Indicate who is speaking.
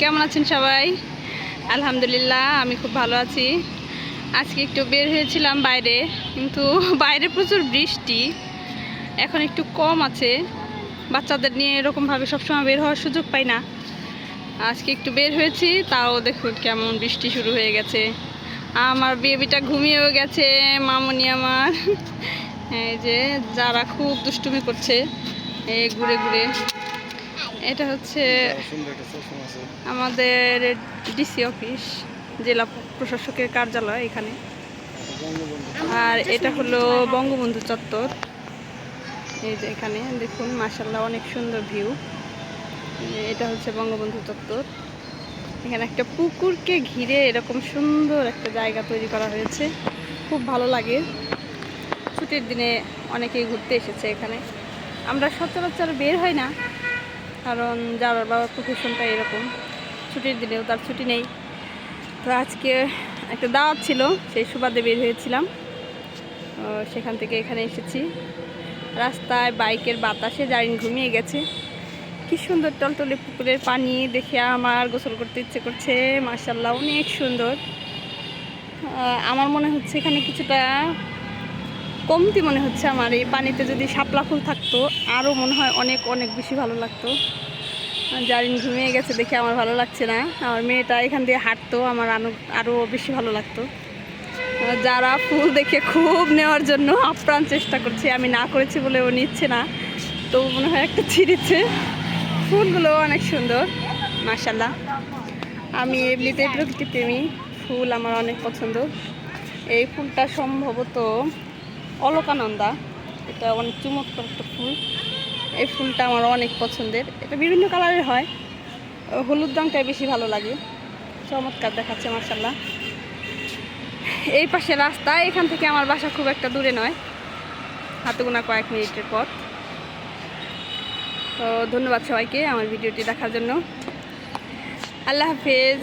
Speaker 1: কেমন আছেন সবাই? আলহামদুলিল্লাহ, আমি খুব ভালো আছি। আজকে একটু বের হয়েছিলাম বাইরে, কিন্তু বাইরে প্রচুর বৃষ্টি। এখন একটু কম আছে। বাচ্চাদের নিয়ে এরকমভাবে সবসময় বের হওয়ার সুযোগ পাই না। আজকে একটু বের হয়েছি, তাও দেখুন কেমন বৃষ্টি শুরু হয়ে গেছে। আমার বেবিটা ঘুমিয়েও গেছে, মামনি আমার। এই যে, যারা খুব দুষ্টুমি করছে, এই ঘুরে ঘুরে। এটা হচ্ছে আমাদের ডিসি অফিস জেলা প্রশাসকের কার্যালয় এখানে। আর এটা হলো বঙ্গবন্ধু চত্বর। এই যে এখানে, দেখুন মাসাল্লাহ অনেক সুন্দর ভিউ। এটা হচ্ছে বঙ্গবন্ধু চত্বর। এখানে একটা পুকুরকে ঘিরে এরকম সুন্দর একটা জায়গা তৈরি করা হয়েছে। খুব ভালো লাগে। ছুটির দিনে অনেকেই ঘুরতে এসেছে এখানে। আমরা সচরাচর বের হই না। কারণ যার বাবার প্রফেশনটা এরকম, ছুটির দিনেও তার ছুটি নেই। তো আজকে একটা দাওয়াত ছিল, সেই সুবাদে বের হয়েছিলাম। সেখান থেকে এখানে এসেছি। রাস্তায় বাইকের বাতাসে জারিন ঘুমিয়ে গেছে। কি সুন্দর টলটলে পুকুরের পানি, দেখে আমার গোসল করতে ইচ্ছে করছে। মার্শাল্লাহ অনেক সুন্দর। আমার মনে হচ্ছে এখানে কিছুটা কমতি মনে হচ্ছে আমার। এই পানিতে যদি শাপলা ফুল থাকতো, আরও মনে হয় অনেক অনেক বেশি ভালো লাগতো। জারিন ঘুমিয়ে গেছে দেখে আমার ভালো লাগছে না। আমার মেয়েটা এখান দিয়ে হাঁটতো, আমার আরও বেশি ভালো লাগতো। যারা ফুল দেখে খুব নেওয়ার জন্য আপ্রাণ চেষ্টা করছে, আমি না করেছি বলে ও নিচ্ছে না। তো মনে হয় একটা ছিঁড়েছে। ফুলগুলো অনেক সুন্দর মার্শাল্লাহ আমি এমনিতে প্রকৃতি প্রেমী ফুল আমার অনেক পছন্দ। এই ফুলটা সম্ভবত অলকানন্দা। এটা অনেক চমৎকার একটা ফুল। এই ফুলটা আমার অনেক পছন্দের। এটা বিভিন্ন কালারের হয়। হলুদ রঙটাই বেশি ভালো লাগে। চমৎকার দেখাচ্ছে মার্শাল্লাহ এই পাশে রাস্তা, এখান থেকে আমার বাসা খুব একটা দূরে নয়। হাতে গোনা কয়েক মিনিটের পর তো ধন্যবাদ সবাইকে আমার ভিডিওটি দেখার জন্য। আল্লাহ হাফেজ।